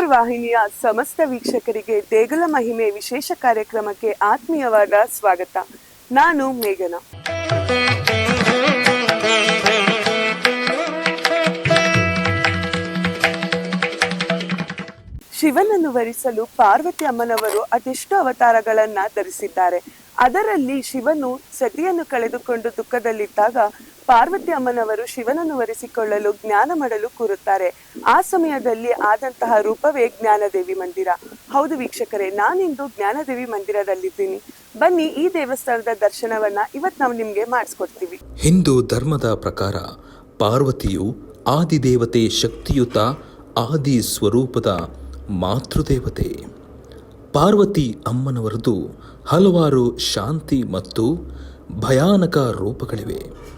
ವಾಹಿನಿಯ ಸಮಸ್ತ ವೀಕ್ಷಕರಿಗೆ ದೇಗುಲ ಮಹಿಮೆ ವಿಶೇಷ ಕಾರ್ಯಕ್ರಮಕ್ಕೆ ಆತ್ಮೀಯವಾದ ಸ್ವಾಗತ. ನಾನು ಮೇಘನ. ಶಿವನನ್ನು ವರಿಸಲು ಪಾರ್ವತಿ ಅಮ್ಮನವರು ಅದೆಷ್ಟು ಅವತಾರಗಳನ್ನ ಧರಿಸಿದ್ದಾರೆ. ಅದರಲ್ಲಿ ಶಿವನು ಸತಿಯನ್ನು ಕಳೆದುಕೊಂಡು ದುಃಖದಲ್ಲಿದ್ದಾಗ ಪಾರ್ವತಿ ಅಮ್ಮನವರು ಶಿವನನ್ನು ವರಿಸಿಕೊಳ್ಳಲು ಜ್ಞಾನ ಮಾಡಲು ಕೂರುತ್ತಾರೆ. ಆ ಸಮಯದಲ್ಲಿ ಆದಂತಹ ರೂಪವೇ ಜ್ಞಾನದೇವಿ ಮಂದಿರ. ಹೌದು ವೀಕ್ಷಕರೇ, ನಾನಿಂದು ಜ್ಞಾನದೇವಿ ಮಂದಿರದಲ್ಲಿದ್ದೀನಿ. ಬನ್ನಿ ಈ ದೇವಸ್ಥಾನದ ದರ್ಶನವನ್ನ ಇವತ್ತು ನಾವು ನಿಮ್ಗೆ ಮಾಡಿಸ್ಕೊಡ್ತೀವಿ. ಹಿಂದೂ ಧರ್ಮದ ಪ್ರಕಾರ ಪಾರ್ವತಿಯು ಆದಿದೇವತೆ ಶಕ್ತಿಯುತ ಆದಿ ಸ್ವರೂಪದ ಮಾತೃದೇವತೆ. ಪಾರ್ವತಿ ಅಮ್ಮನವರದು ಹಲವಾರು ಶಾಂತಿ ಮತ್ತು ಭಯಾನಕ ರೂಪಗಳಿವೆ.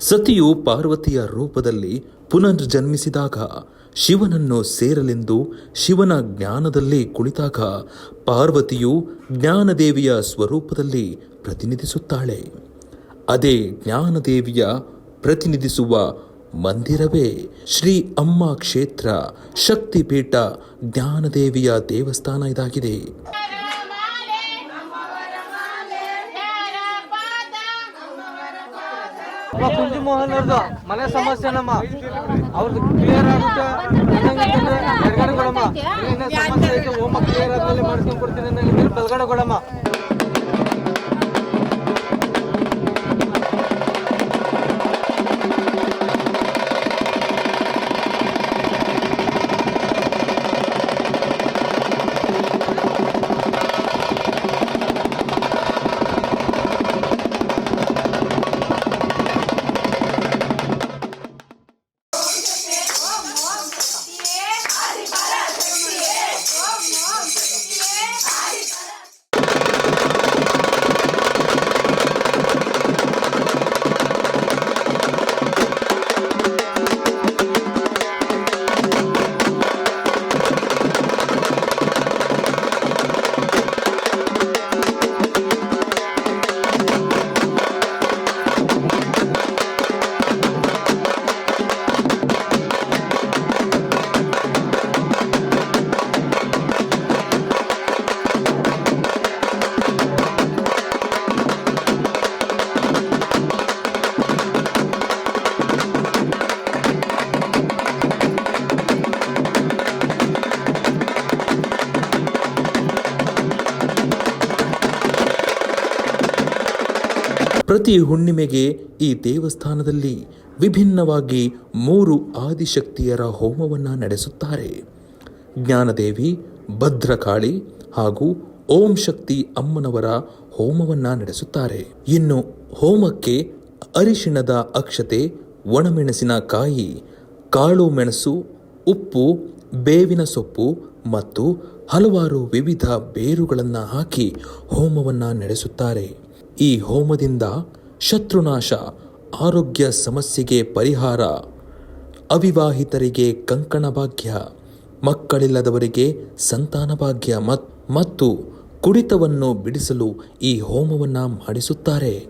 ಸತಿಯು ಪಾರ್ವತಿಯ ರೂಪದಲ್ಲಿ ಪುನರ್ಜನ್ಮಿಸಿದಾಗ ಶಿವನನ್ನು ಸೇರಲೆಂದು ಶಿವನ ಜ್ಞಾನದಲ್ಲಿ ಕುಳಿತಾಗ ಪಾರ್ವತಿಯು ಜ್ಞಾನದೇವಿಯ ಸ್ವರೂಪದಲ್ಲಿ ಪ್ರತಿನಿಧಿಸುತ್ತಾಳೆ. ಅದೇ ಜ್ಞಾನದೇವಿಯ ಪ್ರತಿನಿಧಿಸುವ ಮಂದಿರವೇ ಶ್ರೀ ಅಮ್ಮ ಕ್ಷೇತ್ರ ಶಕ್ತಿಪೀಠ ಜ್ಞಾನದೇವಿಯ ದೇವಸ್ಥಾನ ಇದಾಗಿದೆ. ಮೋಹನ್ ಅವ್ರದ್ದು ಮನೆ ಸಮಸ್ಯೆ ನಮ್ಮ ಅವ್ರದ್ದು ಕ್ಲಿಯರ್ ಆಗುತ್ತೆ ಬೆಳಗಡೆ ಕೊಡಮ್ಮ ಸಮಸ್ಯೆ ಐತೆ ಹೋಮ ಕ್ಲಿಯರ್ ಆದ್ಮೇಲೆ ಮಾಡ್ಸ್ಕೊಂಡ್ ಕೊಡ್ತೀನಿ ಬೆಳಗಡೆ ಕೊಡಮ್ಮ ಪ್ರತಿ ಹುಣ್ಣಿಮೆಗೆ ಈ ದೇವಸ್ಥಾನದಲ್ಲಿ ವಿಭಿನ್ನವಾಗಿ ಮೂರು ಆದಿಶಕ್ತಿಯರ ಹೋಮವನ್ನು ನಡೆಸುತ್ತಾರೆ. ಜ್ಞಾನದೇವಿ, ಭದ್ರಕಾಳಿ ಹಾಗೂ ಓಂ ಶಕ್ತಿ ಅಮ್ಮನವರ ಹೋಮವನ್ನು ನಡೆಸುತ್ತಾರೆ. ಇನ್ನು ಹೋಮಕ್ಕೆ ಅರಿಶಿಣದ ಅಕ್ಷತೆ ಒಣಮೆಣಸಿನಕಾಯಿ ಕಾಳು ಮೆಣಸು, ಉಪ್ಪು, ಬೇವಿನ ಸೊಪ್ಪು ಮತ್ತು ಹಲವಾರು ವಿವಿಧ ಬೇರುಗಳನ್ನು ಹಾಕಿ ಹೋಮವನ್ನು ನಡೆಸುತ್ತಾರೆ. ಈ ಹೋಮದಿಂದ ಶತ್ರುನಾಶ, ಆರೋಗ್ಯ ಸಮಸ್ಯೆಗೆ ಪರಿಹಾರ, ಅವಿವಾಹಿತರಿಗೆ ಕಂಕಣ ಭಾಗ್ಯ, ಮಕ್ಕಳಿಲ್ಲದವರಿಗೆ ಸಂತಾನ ಭಾಗ್ಯ ಮತ್- ಮತ್ತು ಕುಡಿತವನ್ನು ಬಿಡಿಸಲು ಈ ಹೋಮವನ್ನು ಮಾಡಿಸುತ್ತಾರೆ.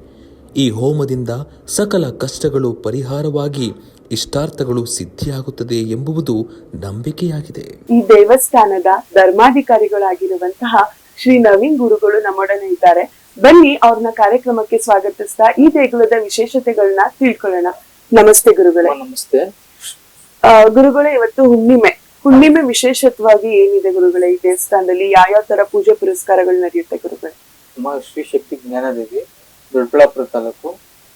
ಈ ಹೋಮದಿಂದ ಸಕಲ ಕಷ್ಟಗಳು ಪರಿಹಾರವಾಗಿ ಇಷ್ಟಾರ್ಥಗಳು ಸಿದ್ಧಿಯಾಗುತ್ತದೆ ಎಂಬುವುದು ನಂಬಿಕೆಯಾಗಿದೆ. ಈ ದೇವಸ್ಥಾನದ ಧರ್ಮಾಧಿಕಾರಿಗಳಾಗಿರುವಂತಹ ಶ್ರೀ ನವೀನ್ ಗುರುಗಳು ನಮ್ಮೊಡನೆ ಇದ್ದಾರೆ. ಬನ್ನಿ ಅವ್ರನ್ನ ಕಾರ್ಯಕ್ರಮಕ್ಕೆ ಸ್ವಾಗತಿಸ್ತಾ ಈ ದೇಗುಲದ ವಿಶೇಷತೆಗಳನ್ನ ತಿಳ್ಕೊಳ್ಳೋಣ. ನಮಸ್ತೆ ಗುರುಗಳೇ. ನಮಸ್ತೆ. ಗುರುಗಳೇ ಇವತ್ತು ಹುಣ್ಣಿಮೆ. ಹುಣ್ಣಿಮೆ ವಿಶೇಷತ್ವಾಗಿ ಏನಿದೆ ಗುರುಗಳೇ ಈ ದೇವಸ್ಥಾನದಲ್ಲಿ? ಯಾವ್ಯಾವ ತರ ಪೂಜೆ ಪುರಸ್ಕಾರಗಳು ನಡೆಯುತ್ತೆ ಗುರುಗಳೇ? ನಮ್ಮ ಶ್ರೀ ಶಕ್ತಿ ಜ್ಞಾನದೇವಿ ದೊಡ್ಡಬಳ್ಳಾಪುರ ತಾಲೂಕು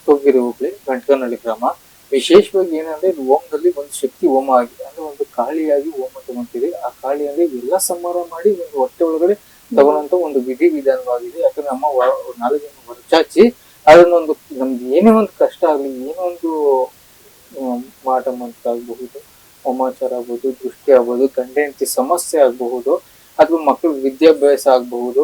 ತೋಗಿರಿ ಹೋಬಳಿ ಗಂಟಕನಹಳ್ಳಿ ಗ್ರಾಮ. ವಿಶೇಷವಾಗಿ ಏನಂದ್ರೆ ಇದು ಓಮ್ನಲ್ಲಿ ಒಂದು ಶಕ್ತಿ ಹೋಮ ಆಗಿದೆ. ಅಂದ್ರೆ ಒಂದು ಕಾಳಿಯಾಗಿ ಓಮ ತಗೊಂತೀವಿ ಆ ಕಾಳಿಯಲ್ಲಿ ಎಲ್ಲ ಸಂಹಾರ ಮಾಡಿ ಒಂದು ಹೊಟ್ಟೆ ಒಳಗಡೆ ತಗೊಳ್ಳೋಂತ ಒಂದು ವಿಧಿ ವಿಧಾನವಾಗಿದೆ. ಯಾಕಂದ್ರೆ ನಮ್ಮ ನಾಲೆಜನ್ನು ಹೊರಚಾಚಿ ಅದನ್ನೊಂದು ನಮ್ಗೆ ಏನೇ ಒಂದು ಕಷ್ಟ ಆಗಲಿ, ಏನೋ ಒಂದು ಮಾಟ ಆಗಬಹುದು ಹೋಮಾಚಾರ ಆಗ್ಬಹುದು, ದೃಷ್ಟಿ ಆಗ್ಬಹುದು ಗಂಡ ಹೆಂಡತಿ ಸಮಸ್ಯೆ ಆಗಬಹುದು, ಅಥವಾ ಮಕ್ಕಳ ವಿದ್ಯಾಭ್ಯಾಸ ಆಗಬಹುದು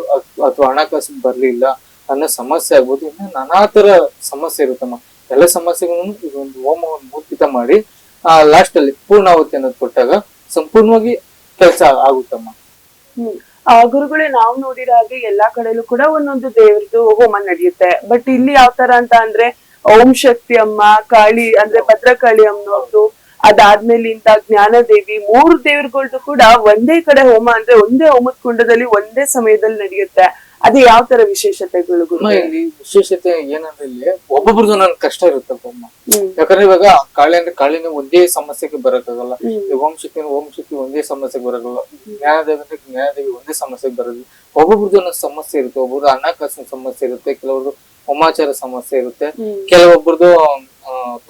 ಅಥವಾ ಹಣಕಾಸು ಬರಲಿಲ್ಲ ಅನ್ನೋ ಸಮಸ್ಯೆ ಆಗ್ಬೋದು ಇನ್ನು ನಾನಾ ತರ ಸಮಸ್ಯೆ ಇರುತ್ತಮ್ಮ ಎಲ್ಲ ಸಮಸ್ಯೆಗಳನ್ನು ಇದೊಂದು ಹೋಮವನ್ನು ಮೂರ್ತಿತ ಮಾಡಿ, ಆ ಲಾಸ್ಟ್ ಅಲ್ಲಿ ಪೂರ್ಣಾವತಿ ಅನ್ನೋದು ಕೊಟ್ಟಾಗ ಸಂಪೂರ್ಣವಾಗಿ ಕೆಲಸ ಆಗುತ್ತಮ್ಮ. ಆ ಗುರುಗಳೇ ನಾವು ನೋಡಿರೋ ಹಾಗೆ ಎಲ್ಲಾ ಕಡೆಲೂ ಕೂಡ ಒಂದೊಂದು ದೇವ್ರದ್ದು ಹೋಮ ನಡೆಯುತ್ತೆ. ಬಟ್ ಇಲ್ಲಿ ಯಾವ ತರ ಅಂತ ಅಂದ್ರೆ ಓಂ ಶಕ್ತಿ ಅಮ್ಮ, ಕಾಳಿ ಅಂದ್ರೆ ಭದ್ರಕಾಳಿ ಅಮ್ಮನವ್ರದ್ದು ಇಂತ ಜ್ಞಾನದೇವಿ ಮೂರು ದೇವ್ರಗಳ್ದು ಕೂಡ ಒಂದೇ ಕಡೆ ಹೋಮ ಅಂದ್ರೆ ಒಂದೇ ಹೋಮದ ಕುಂಡದಲ್ಲಿ ಒಂದೇ ಸಮಯದಲ್ಲಿ ನಡೆಯುತ್ತೆ. ಅದು ಯಾವ ತರ ವಿಶೇಷತೆಗಳು ಇಲ್ಲಿ ವಿಶೇಷತೆ ಏನಂದ್ರೆ ಇಲ್ಲಿ ಒಬ್ಬೊಬ್ರದ್ದು ನನ್ ಕಷ್ಟ ಇರುತ್ತಪ್ಪ ಅಮ್ಮ. ಯಾಕಂದ್ರೆ ಇವಾಗ ಕಾಳಿ ಅಂದ್ರೆ ಕಾಳಿನ ಒಂದೇ ಸಮಸ್ಯೆಗೆ ಬರಕ್ಕಾಗಲ್ಲ. ಓಂ ಶಕ್ತಿ ಓಂ ಶಕ್ತಿ ಒಂದೇ ಸಮಸ್ಯೆಗೆ ಬರಲ್ಲ ಜ್ಞಾನದೇವಿ ಅಂದ್ರೆ ಜ್ಞಾನದೇವಿ ಒಂದೇ ಸಮಸ್ಯೆಗೆ ಬರೋದು. ಒಬ್ಬೊಬ್ರದ್ದು ಒಂದೊಂದು ಸಮಸ್ಯೆ ಇರುತ್ತೆ. ಒಬ್ಬರು ಹಣಕಾಸಿನ ಸಮಸ್ಯೆ ಇರುತ್ತೆ ಕೆಲವರು ಹೋಮಾಚಾರ ಸಮಸ್ಯೆ ಇರುತ್ತೆ. ಕೆಲವೊಬ್ಬರದು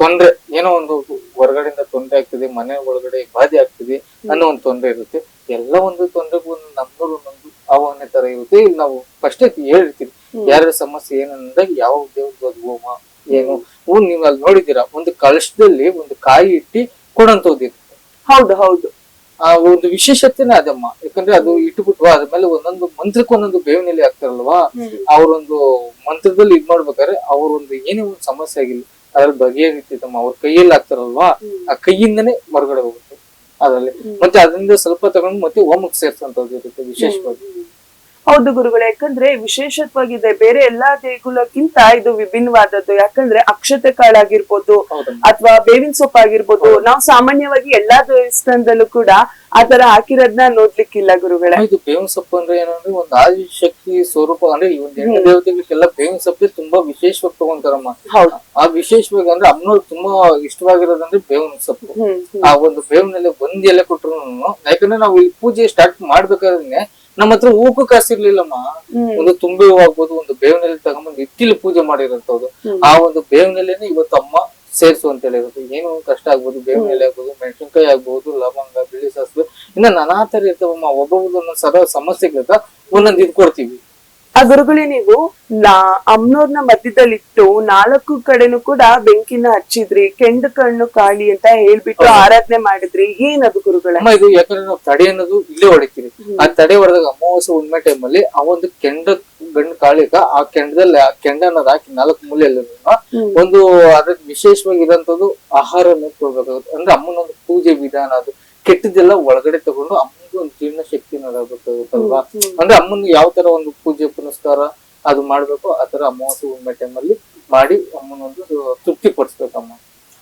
ತೊಂದ್ರೆ ಏನೋ ಒಂದು ಹೊರಗಡೆಯಿಂದ ತೊಂದರೆ ಆಗ್ತದೆ ಮನೆ ಒಳಗಡೆ ಬಾಧೆ ಆಗ್ತದೆ ಅನ್ನೋ ಒಂದು ತೊಂದರೆ ಇರುತ್ತೆ. ಎಲ್ಲ ಒಂದು ತೊಂದರೆಗೂ ಒಂದು ಆಹ್ವಾನ ತರ ಇರುತ್ತೆ. ಇಲ್ಲಿ ನಾವು ಫಸ್ಟ್ ಹೇಳಿರ್ತೀನಿ ಯಾರ ಸಮಸ್ಯೆ ಏನಂದಾಗ ಯಾವ ದೇವ್ರದ್ದು ಅದು ಹೋಮ ಏನು? ಹೂ ನೀವು ಅಲ್ಲಿ ನೋಡಿದ್ದೀರಾ ಒಂದು ಕಳಶದಲ್ಲಿ ಒಂದು ಕಾಯಿ ಇಟ್ಟಿ ಕೊಡಂತದ್ದು ಇರುತ್ತೆ ಹೌದು ಹೌದು. ಆ ಒಂದು ವಿಶೇಷತೆನೆ ಅದಮ್ಮ. ಯಾಕಂದ್ರೆ ಅದು ಇಟ್ಬಿಟ್ಟು ಅದ್ರ ಮೇಲೆ ಒಂದೊಂದು ಮಂತ್ರಕ್ಕೆ ಒಂದೊಂದು ಬೇವಿನೆಲೆ ಹಾಕ್ತಾರಲ್ವಾ? ಅವರೊಂದು ಅವ್ರೊಂದು ಮಂತ್ರದಲ್ಲಿ ಇದ್ ಮಾಡ್ಬೇಕಾದ್ರೆ ಅವ್ರೊಂದು ಏನೇ ಒಂದು ಸಮಸ್ಯೆ ಆಗಿಲ್ಲ ಅದ್ರಲ್ಲಿ ತಮ್ಮ ಅವ್ರ ಕೈಯಲ್ಲಿ ಹಾಕ್ತಾರಲ್ವಾ? ಆ ಕೈಯಿಂದನೇ ಹೊರಗಡೆ ಹೋಗುತ್ತೆ. ಅದ್ರಲ್ಲಿ. ಮತ್ತೆ ಅದರಿಂದ ಸ್ವಲ್ಪ ತಗೊಂಡು ಮತ್ತೆ ಹೋಮಕ್ಕೆ ಸೇರ್ಸಂತದ್ದು ಇರುತ್ತೆ ವಿಶೇಷವಾಗಿ. ಹೌದು ಗುರುಗಳು ಯಾಕಂದ್ರೆ ವಿಶೇಷತ್ವಾಗಿದೆ ಬೇರೆ ಎಲ್ಲಾ ದೇಗುಲಕ್ಕಿಂತ ಇದು ವಿಭಿನ್ನವಾದದ್ದು. ಯಾಕಂದ್ರೆ ಅಕ್ಷತೆ ಕಾಳಾಗಿರ್ಬೋದು ಆಗಿರ್ಬೋದು ಅಥವಾ ಬೇವಿನ ಸೊಪ್ಪು ಆಗಿರ್ಬೋದು ನಾವು ಸಾಮಾನ್ಯವಾಗಿ ಎಲ್ಲಾ ದೇವಸ್ಥಾನದಲ್ಲೂ ಕೂಡ ಆತರ ಹಾಕಿರೋದ್ನ ನೋಡ್ಲಿಕ್ಕಿಲ್ಲ ಗುರುಗಳೇ. ಇದು ಬೇವಿನ ಸೊಪ್ಪು ಅಂದ್ರೆ ಏನಂದ್ರೆ ಒಂದು ಆದಿಶಕ್ತಿ ಸ್ವರೂಪ ಅಂದ್ರೆ ಈ ಒಂದು ಎಂಟು ದೇವತೆಗಳಿಗೆಲ್ಲ ಬೇವಿನ ಸೊಪ್ಪು ತುಂಬಾ ವಿಶೇಷವಾಗಿ ತಗೊಂತಾರಮ್ಮ. ಆ ವಿಶೇಷವಾಗಿ ಅಂದ್ರೆ ಅಮ್ಮನವ್ರು ತುಂಬಾ ಇಷ್ಟವಾಗಿರೋದಂದ್ರೆ ಬೇವಿನ ಸೊಪ್ಪು. ಆ ಒಂದು ಬೇವಿನಲ್ಲಿ ಒಂದ್ ಎಲೆ ಕೊಟ್ರು ಯಾಕಂದ್ರೆ ನಾವು ಈ ಪೂಜೆ ಸ್ಟಾರ್ಟ್ ಮಾಡ್ಬೇಕಾದ್ರೆ ನಮ್ಮ ಹತ್ರ ಹೂಕು ಕಾಸಿರ್ಲಿಲ್ಲಮ್ಮ. ಒಂದು ತುಂಬೆ ಹೂ ಆಗ್ಬೋದು ಒಂದು ಬೇವಿನಲ್ಲಿ ತಗೊಂಡ್ಬಂದು ತಗೊಂಬಂದು ಇಟ್ಟಿಲಿ ಪೂಜೆ ಮಾಡಿರೋದು ಆ ಒಂದು ಬೇವಿನಲ್ಲೇನೆ ಇವತ್ತು ಅಮ್ಮ ಸೇರಿಸು ಅಂತ ಹೇಳಿರೋದು ಏನೋ ಒಂದ್ ಕಷ್ಟ ಆಗ್ಬೋದು ಬೇವಿನಲ್ಲಿ ಆಗ್ಬೋದು ಮೆಣಸಿನ್ಕಾಯಿ ಆಗ್ಬಹುದು ಲವಂಗ ಬಿಳಿ ಸಾಸಿವೆ ಇನ್ನ ನಾನಾ ತರ ಇರ್ತವಮ್ಮ. ಒಬ್ಬೊಬ್ರದ್ದು ಒಂದೊಂದ್ ಸರ ಸಮಸ್ಯೆಗಳಿಂದ ಒಂದೊಂದ್ ಇದ್ ಕೊಡ್ತೀವಿ. ಆ ಗುರುಗಳೇ ನೀವು ನಾ ಅಮ್ನೋರ್ನ ಮಧ್ಯದಲ್ಲಿಟ್ಟು ನಾಲ್ಕು ಕಡೆನೂ ಕೂಡ ಬೆಂಕಿನ ಹಚ್ಚಿದ್ರಿ ಕೆಂಡ ಕಣ್ಣು ಕಾಳಿ ಅಂತ ಹೇಳ್ಬಿಟ್ಟು ಆರಾಧನೆ ಮಾಡಿದ್ರಿ. ಏನದು ಗುರುಗಳೇ? ಅಮ್ಮ ಇದು ಯಾಕಂದ್ರೆ ನಾವು ತಡೆ ಅನ್ನೋದು ಇಲ್ಲೇ ಹೊಡಿತೀವಿ ಆ ತಡೆ ಹೊಡೆದಾಗ ಅಮಾವಾಸ್ಯೆ ಟೈಮ್ ಟೈಮಲ್ಲಿ ಆ ಒಂದು ಕೆಂಡ ಗಂಡು ಕಾಳಿಗ ಆ ಕೆಂಡದಲ್ಲಿ ಆ ಕೆಂಡ ಅನ್ನೋದು ಹಾಕಿ ನಾಲ್ಕು ಮೂಲೆಯಲ್ಲಿ ಒಂದು ಅದಕ್ಕೆ ವಿಶೇಷವಾಗಿ ಇರೋಂಥದ್ದು ಆಹಾರ ಕೊಡ್ಬೇಕಾಗುತ್ತೆ. ಅಂದ್ರೆ ಅಮ್ಮನ ಒಂದು ಪೂಜೆ ವಿಧಾನ ಅದು ಕೆಟ್ಟದೆಲ್ಲ ಒಳಗಡೆ ತಗೊಂಡು ಅಮ್ಮನಿಗೆ ಒಂದು ಜೀರ್ಣ ಶಕ್ತಿ ಅಂದ್ರೆ ಅಮ್ಮನ್ ಯಾವ ತರ ಒಂದು ಪೂಜೆ ಪುನಸ್ಕಾರ ಅದು ಮಾಡ್ಬೇಕು ಆ ತರ ಹುಣ್ಣಿಮೆ ಟೈಮಲ್ಲಿ ಮಾಡಿ ಅಮ್ಮನ ಒಂದು ತೃಪ್ತಿ ಪಡಿಸ್ಬೇಕಮ್ಮ.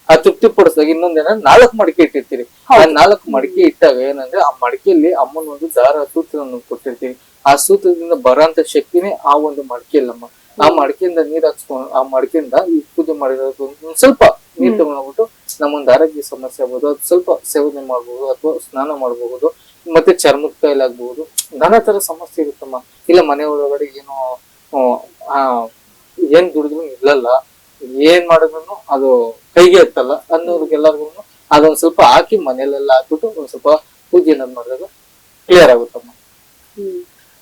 ಆ ತೃಪ್ತಿ ಪಡಿಸಿದಾಗ ಇನ್ನೊಂದೇನ ನಾಲ್ಕು ಮಡಿಕೆ ಇಟ್ಟಿರ್ತೀರಿ. ಆ ನಾಲ್ಕು ಮಡಿಕೆ ಇಟ್ಟಾಗ ಏನಂದ್ರೆ ಆ ಮಡಿಕೆಯಲ್ಲಿ ಅಮ್ಮನ ಒಂದು ದಾರ ಸೂತ್ರವನ್ನು ಕೊಟ್ಟಿರ್ತೀವಿ ಆ ಸೂತ್ರದಿಂದ ಬರೋಂತ ಶಕ್ತಿನೇ ಆ ಒಂದು ಮಡಿಕೆಯಲ್ಲಮ್ಮ. ಆ ಮಡಿಕೆಯಿಂದ ನೀರ್ ಹಾಕ್ಸ್ಕೊಂಡು ಆ ಮಡಿಕೆಯಿಂದ ಈ ಪೂಜೆ ಮಾಡಿರೋದು ಒಂದ್ ಸ್ವಲ್ಪ ನೀರ್ ತಗೊಂಡೋಗ್ಬಿಟ್ಟು ನಮ್ಮೊಂದು ಆರೋಗ್ಯ ಸಮಸ್ಯೆ ಆಗ್ಬೋದು ಅದು ಸ್ವಲ್ಪ ಸೇವನೆ ಮಾಡಬಹುದು ಅಥವಾ ಸ್ನಾನ ಮಾಡಬಹುದು ಮತ್ತೆ ಚರ್ಮದ ಕಾಯಿಲೆ ಆಗ್ಬಹುದು ನಾನಾ ತರ ಸಮಸ್ಯೆ ಇರುತ್ತಮ್ಮ. ಇಲ್ಲ ಮನೆ ಒಳಗಡೆ ಏನೋ ಆ ಏನ್ ದುಡಿದ್ರು ಇಲ್ಲಲ್ಲ ಏನ್ ಮಾಡಿದ್ರು ಅದು ಕೈಗೆ ಎತ್ತಲ್ಲ ಅನ್ನೋರ್ಗೆಲ್ಲರಿಗೂ ಅದೊಂದ್ ಸ್ವಲ್ಪ ಹಾಕಿ ಮನೆಯಲ್ಲೆಲ್ಲ ಹಾಕ್ಬಿಟ್ಟು ಒಂದ್ ಸ್ವಲ್ಪ ಪೂಜೆ ಏನಾದ್ರು ಮಾಡಿದಾಗ ಕ್ಲಿಯರ್ ಆಗುತ್ತಮ್ಮ.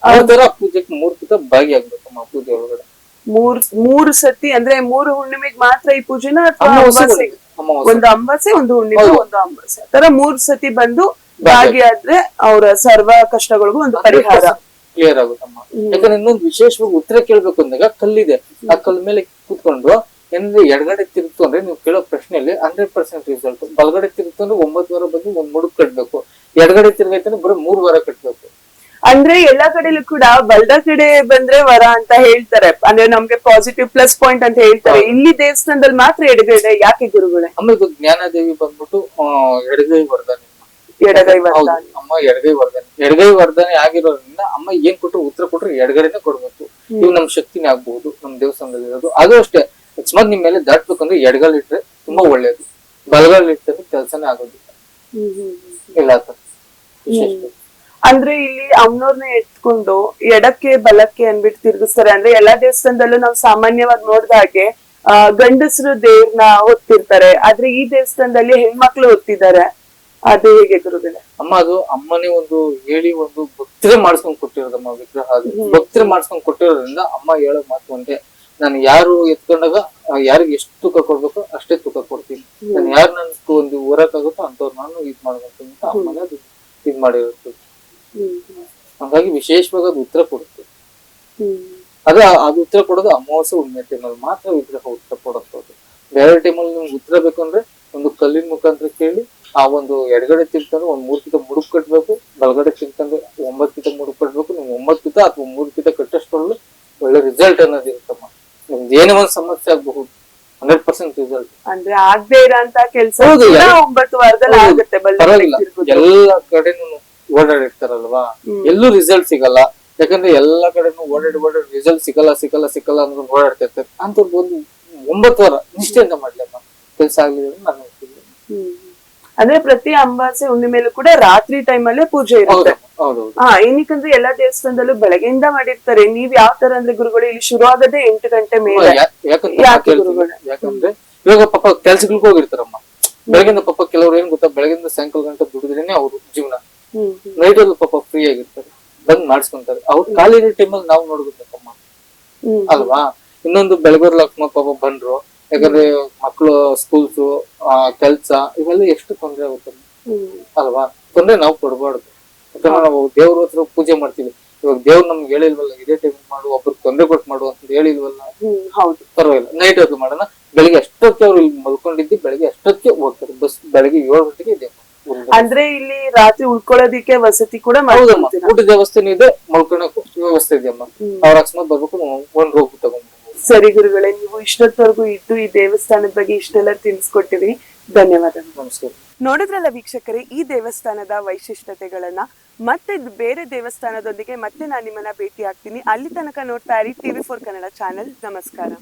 ಆ ತರ ಪೂಜೆಗೆ ಮೂರ್ ಕಿತ ಭಾಗಿಯಾಗ್ಬೇಕಮ್ಮ ಪೂಜೆ ಒಳಗಡೆ. ಮೂರ್ ಮೂರು ಸತಿ ಅಂದ್ರೆ ಮೂರು ಹುಣ್ಣಿಮೆಗೆ ಮಾತ್ರ ಈ ಪೂಜೆನ ಒಂದು ಅಂಬಾಸೆ ಒಂದು ಹುಣ್ಣಿಮೆ ಒಂದು ಅಂಬಾಸೆ. ತರ ಮೂರ್ ಸತಿ ಬಂದು ಭಾಗಿಯಾದ್ರೆ ಅವರ ಸರ್ವ ಕಷ್ಟಗಳಿಗೂ ಒಂದು ಪರಿಹಾರ. ಕ್ಲಿಯರ್ ಆಗುತ್ತಮ್ಮ. ಯಾಕಂದ್ರೆ ಇನ್ನೊಂದು ವಿಶೇಷವಾಗಿ ಉತ್ತರ ಕೇಳ್ಬೇಕು ಅಂದಾಗ ಕಲ್ಲಿದೆ. ಆ ಕಲ್ ಮೇಲೆ ಕೂತ್ಕೊಂಡು ಏನಂದ್ರೆ ಎಡಗಡೆ ತಿರುಗ್ತು ಅಂದ್ರೆ ನೀವು ಕೇಳೋ ಪ್ರಶ್ನೆಯಲ್ಲಿ ಹಂಡ್ರೆಡ್ ಪರ್ಸೆಂಟ್ ರಿಸಲ್ಟ್ ಬಲಗಡೆ ತಿರುಗ್ತು ಅಂದ್ರೆ ಒಂಬತ್ತು ವಾರ ಬಂದು ಒಂದ್ ಮುಡುಕ್ ಕಟ್ಬೇಕು. ಎಡಗಡೆ ತಿರುಗೈತೆ ಬರೀ ಮೂರ್ ವಾರ ಕಟ್ಬೇಕು. ಅಂದ್ರೆ ಎಲ್ಲಾ ಕಡೆಲೂ ಕೂಡ ಬಲ್ದ ಕಡೆ ಬಂದ್ರೆ ವರ ಅಂತ ಹೇಳ್ತಾರೆ. ಅಂದ್ರೆ ನಮ್ಗೆ ಪಾಸಿಟಿವ್ ಪ್ಲಸ್ ಪಾಯಿಂಟ್ ಅಂತ ಹೇಳ್ತಾರೆ. ಇಲ್ಲಿ ದೇವಸ್ಥಾನದಲ್ಲಿ ಮಾತ್ರ ಎಡಗಡೆ. ಯಾಕೆ ಗುರುಗಳೇ? ಆಮೇಲೆ ಜ್ಞಾನದೇವಿ ಬಂದ್ಬಿಟ್ಟು ಎಡಗೈ ವರ್ಧನೆ. ಎಡಗೈ ಅಮ್ಮ ಎಡಗೈ ವರ್ಧನೆ. ಎಡಗೈ ವರ್ಧನೆ ಆಗಿರೋದ್ರಿಂದ ಅಮ್ಮ ಏನ್ ಕೊಟ್ರು ಉತ್ತರ ಕೊಟ್ರು ಎಡಗಡೆನೆ ಕೊಡ್ಬೇಕು. ಇವು ನಮ್ ಶಕ್ತಿನೇ ಆಗ್ಬಹುದು. ನಮ್ ದೇವಸ್ಥಾನದಲ್ಲಿ ಇರೋದು. ಅದು ಅಷ್ಟೇ. ಅಕಸ್ಮಾತ್ ನಿಮ್ ಮೇಲೆ ದಾಟ್ಬೇಕಂದ್ರೆ ಎಡಗಲ್ ಇಟ್ರೆ ತುಂಬಾ ಒಳ್ಳೇದು. ಬಲಗಲ್ ಇಟ್ಟರೆ ಕೆಲಸನೇ ಆಗೋದಿಲ್ಲ. ಇಲ್ಲ ತರ ವಿಶೇಷ. ಅಂದ್ರೆ ಇಲ್ಲಿ ಅಮ್ನೋರ್ನ ಎತ್ಕೊಂಡು ಎಡಕ್ಕೆ ಬಲಕ್ಕೆ ಅನ್ಬಿಟ್ಟು ತಿರುಗಿಸ್ತಾರೆ. ಅಂದ್ರೆ ಎಲ್ಲಾ ದೇವಸ್ಥಾನದಲ್ಲೂ ನಾವು ಸಾಮಾನ್ಯವಾಗಿ ನೋಡ್ದ ಹಾಗೆ ಆ ಗಂಡಸರು ದೇವ್ರನ್ನ ಹೊತ್ತಿರ್ತಾರೆ. ಆದ್ರೆ ಈ ದೇವಸ್ಥಾನದಲ್ಲಿ ಹೆಣ್ಮಕ್ಳು ಹೊತ್ತಿದ್ದಾರೆ. ಅದು ಹೇಗೆ ಗುರುಗಳೇ? ಅಮ್ಮ ಅದು ಅಮ್ಮನೇ ಒಂದು ಹೇಳಿ ಒಂದು ಭಕ್ತರೇ ಮಾಡಿಸ್ಕೊಂಡ್ ಕೊಟ್ಟಿರೋದಮ್ಮ ವಿಗ್ರಹ ಅದು. ಭಕ್ತರೇ ಮಾಡಿಸ್ಕೊಂಡ್ ಕೊಟ್ಟಿರೋದ್ರಿಂದ ಅಮ್ಮ ಹೇಳೋ ಮಾತು ಒಂದೇ. ನಾನು ಯಾರು ಎತ್ಕೊಂಡಾಗ ಯಾರಿಗೆ ಎಷ್ಟು ತೂಕ ಕೊಡ್ಬೇಕು ಅಷ್ಟೇ ತೂಕ ಕೊಡ್ತೀನಿ. ನಾನು ಯಾರು ನನ್ಗೆ ಒಂದು ಊರಕ್ಕಾಗುತ್ತೋ ಅಂತವ್ರು ನಾನು ಇದ್ ಮಾಡ್ಬೇಕು ಅಂತ ಅಮ್ಮನೇ ಅದು ಇದ್ ಮಾಡಿರುತ್ತೆ ಹಂಗಾಗಿ ವಿಶೇಷವಾಗಿ ಅದು ಉತ್ತರ ಕೊಡುತ್ತೆ. ಅದು ಅದು ಉತ್ತರ ಕೊಡೋದು ಅಮಾವಾಸ್ಯೆ ಹುಣ್ಣಿಮೆ ಟೈಮಲ್ಲಿ ಮಾತ್ರ ವಿಗ್ರಹ ಉತ್ತರ ಕೊಡುತ್ತೆ ಬೇರೆ ಟೈಮಲ್ಲಿ ನಿಮ್ಗೆ ಉತ್ತರ ಬೇಕಂದ್ರೆ ಒಂದು ಕಲ್ಲಿನ ಮುಖಾಂತರ ಕೇಳಿ ಆ ಒಂದು ಎಡಗಡೆ ತಿಂತಂದ್ರೆ ಒಂದ್ ಮೂರ್ ಕಿತ ಮುಡುಕ್ ಕಟ್ಬೇಕು ಬಲಗಡೆ ತಿಳ್ಕೊಂಡು ಒಂಬತ್ ಕಿತ ಮುಡುಕ್ ಕಟ್ಬೇಕು ನೀವು ಒಂಬತ್ ಕಿತ ಅಥವಾ ಮೂರ್ ಕಿತ ಕಟ್ಟಷ್ಟೊಳ್ಳೆ ಒಳ್ಳೆ ರಿಸಲ್ಟ್ ಅನ್ನೋದು ಇರುತ್ತಮ್ಮ ನಿಮ್ದು ಏನೇ ಒಂದ್ ಸಮಸ್ಯೆ ಆಗಬಹುದು ಹಂಡ್ರೆಡ್ ಪರ್ಸೆಂಟ್ ರಿಸಲ್ಟ್ ಅಂದ್ರೆ ಆಗದೆ ಇರೋಂತ ಕೆಲಸ ಒಂಬತ್ತು ವಾರದಲ್ಲಿ ಆಗುತ್ತೆ ಎಲ್ಲ ಕಡೆನೂ ಓಡಾಡಿರ್ತಾರಲ್ವಾ? ಎಲ್ಲೂ ರಿಸಲ್ಟ್ ಸಿಗಲ್ಲ. ಯಾಕಂದ್ರೆ ಎಲ್ಲಾ ಕಡೆನೂ ಓಡಾಡಿ ಓಡಾಡಿ ರಿಸಲ್ಟ್ ಸಿಗಲ್ಲ ಸಿಗಲ್ಲ ಸಿಗಲ್ಲ ಅಂದ್ರೆ ಓಡಾಡ್ತಿರ್ತಾರೆ ಅಂತವ್ರು ಒಂದು ಒಂಬತ್ತು ವಾರ ನಿಷ್ಠೆಯಿಂದ ಮಾಡ್ಲಮ್ಮ ಕೆಲಸ ಆಗ್ಲಿಲ್ಲ ನಾನು. ಅಂದ್ರೆ ಪ್ರತಿ ಅಮಾವಾಸ್ಯೆ ಹುಣ್ಣಿಮೆಲೂ ಕೂಡ ರಾತ್ರಿ ಟೈಮ್ ಅಲ್ಲೇ ಪೂಜೆ ಇರುತ್ತೆ. ಹಾ ಏನಕ್ಕಂದ್ರೆ ಎಲ್ಲಾ ದೇವಸ್ಥಾನದಲ್ಲೂ ಬೆಳಗ್ಗೆಯಿಂದ ಮಾಡಿರ್ತಾರೆ. ನೀವ್ ಯಾವ ತರ ಅಂದ್ರೆ ಗುರುಗಳು ಇಲ್ಲಿ ಶುರು ಆಗದೆ ಎಂಟು ಗಂಟೆ ಮೇಲೆ? ಯಾಕಂದ್ರೆ ಇವಾಗ ಪಾಪ ಕೆಲ್ಸಗಳಿಗೆ ಹೋಗಿರ್ತಾರಮ್ಮ. ಬೆಳಗಿಂದ ಪಾಪ ಕೆಲವ್ರು ಏನ್ ಗೊತ್ತಾ? ಬೆಳಗಿಂದ ಸಾಯಂಕಾಲ ಗಂಟೆ ದುಡಿದ್ರೇನೆ ಅವ್ರು ಜೀವನ. ನೈಟ್ ಅಲ್ಲಿ ಪಾಪ ಫ್ರೀ ಆಗಿರ್ತಾರೆ. ಬಂದ್ ಮಾಡಿಸ್ಕೊಂತಾರೆ. ಅವ್ರು ಖಾಲಿ ಟೈಮಲ್ಲಿ ನಾವು ನೋಡ್ಬೇಕಮ್ಮ. ಅಲ್ವಾ? ಇನ್ನೊಂದು ಬೆಳಗೂರ್ ಲಕ್ಷ್ಮ ಪಾಪ ಬಂದ್ರು. ಯಾಕಂದ್ರೆ ಮಕ್ಕಳು ಸ್ಕೂಲ್ಸ್ ಕೆಲ್ಸ ಇವೆಲ್ಲ ಎಷ್ಟು ತೊಂದ್ರೆ ಆಗುತ್ತೆ. ಅಲ್ವಾ? ತೊಂದ್ರೆ ನಾವು ಕೊಡಬಾರ್ದು. ಯಾಕಂದ್ರೆ ನಾವು ದೇವ್ರ ಹತ್ರ ಪೂಜೆ ಮಾಡ್ತೀವಿ. ಇವಾಗ ದೇವ್ರು ನಮ್ಗೆ ಹೇಳಿಲ್ವಲ್ಲ ಇದೇ ಟೈಮ್ ಮಾಡು ಒಬ್ರಿಗೆ ತೊಂದ್ರೆ ಕೊಟ್ಟು ಮಾಡು ಅಂತ ಹೇಳಿಲ್ವಲ್ಲ? ಹೌದು. ಪರವಾಗಿಲ್ಲ. ನೈಟ್ ಅದು ಮಾಡೋಣ. ಬೆಳಿಗ್ಗೆ ಅಷ್ಟೊತ್ತಿಗೆ ಅವ್ರು ಇಲ್ಲಿ ಮಲ್ಕೊಂಡಿದ್ದು ಬೆಳಿಗ್ಗೆ ಅಷ್ಟೊತ್ತಿಗೆ ಹೋಗ್ತಾರೆ. ಬಸ್ ಬೆಳಿಗ್ಗೆ ಏಳು ಗಂಟೆಗೆ ಇದೆ. ಅಂದ್ರೆ ಇಲ್ಲಿ ರಾತ್ರಿ ಉಳ್ಕೊಳ್ಳೋದಿಕ್ಕೆ ವಸತಿ ಕೂಡ ಹೌದಮ್ಮ ಊಟದ ವ್ಯವಸ್ಥೆನೂ ಇದೆ ಮಲ್ಕೊಳಕ್ಕೂ ವ್ಯವಸ್ಥೆ ಇದೆಯಮ್ಮ. ಅವ್ರ ಅಕಸ್ಮಾತ್ ಬರ್ಬೇಕು ಒಂದ್ ರೋಗ ಸರಿ ಗುರುಗಳೇ ನೀವು ಇಷ್ಟೊತ್ತವರೆಗೂ ಇದ್ದು ಈ ದೇವಸ್ಥಾನದ ಬಗ್ಗೆ ಇಷ್ಟೆಲ್ಲ ತಿಳಿಸ್ಕೊಟ್ಟಿರಿ. ಧನ್ಯವಾದಗಳು. ನಮಸ್ಕಾರ. ನೋಡಿದ್ರಲ್ಲ ವೀಕ್ಷಕರೇ ಈ ದೇವಸ್ಥಾನದ ವೈಶಿಷ್ಟ್ಯತೆಗಳನ್ನ ಮತ್ತೆ ಬೇರೆ ದೇವಸ್ಥಾನದೊಂದಿಗೆ ಮತ್ತೆ ನಾನು ನಿಮ್ಮನ್ನ ಭೇಟಿ ಆಗ್ತೀನಿ. ಅಲ್ಲಿ ತನಕ ನೋಡ್ತಾ ಇರಿ ಟಿವಿ ಫೋರ್ ಕನ್ನಡ ಚಾನೆಲ್. ನಮಸ್ಕಾರ.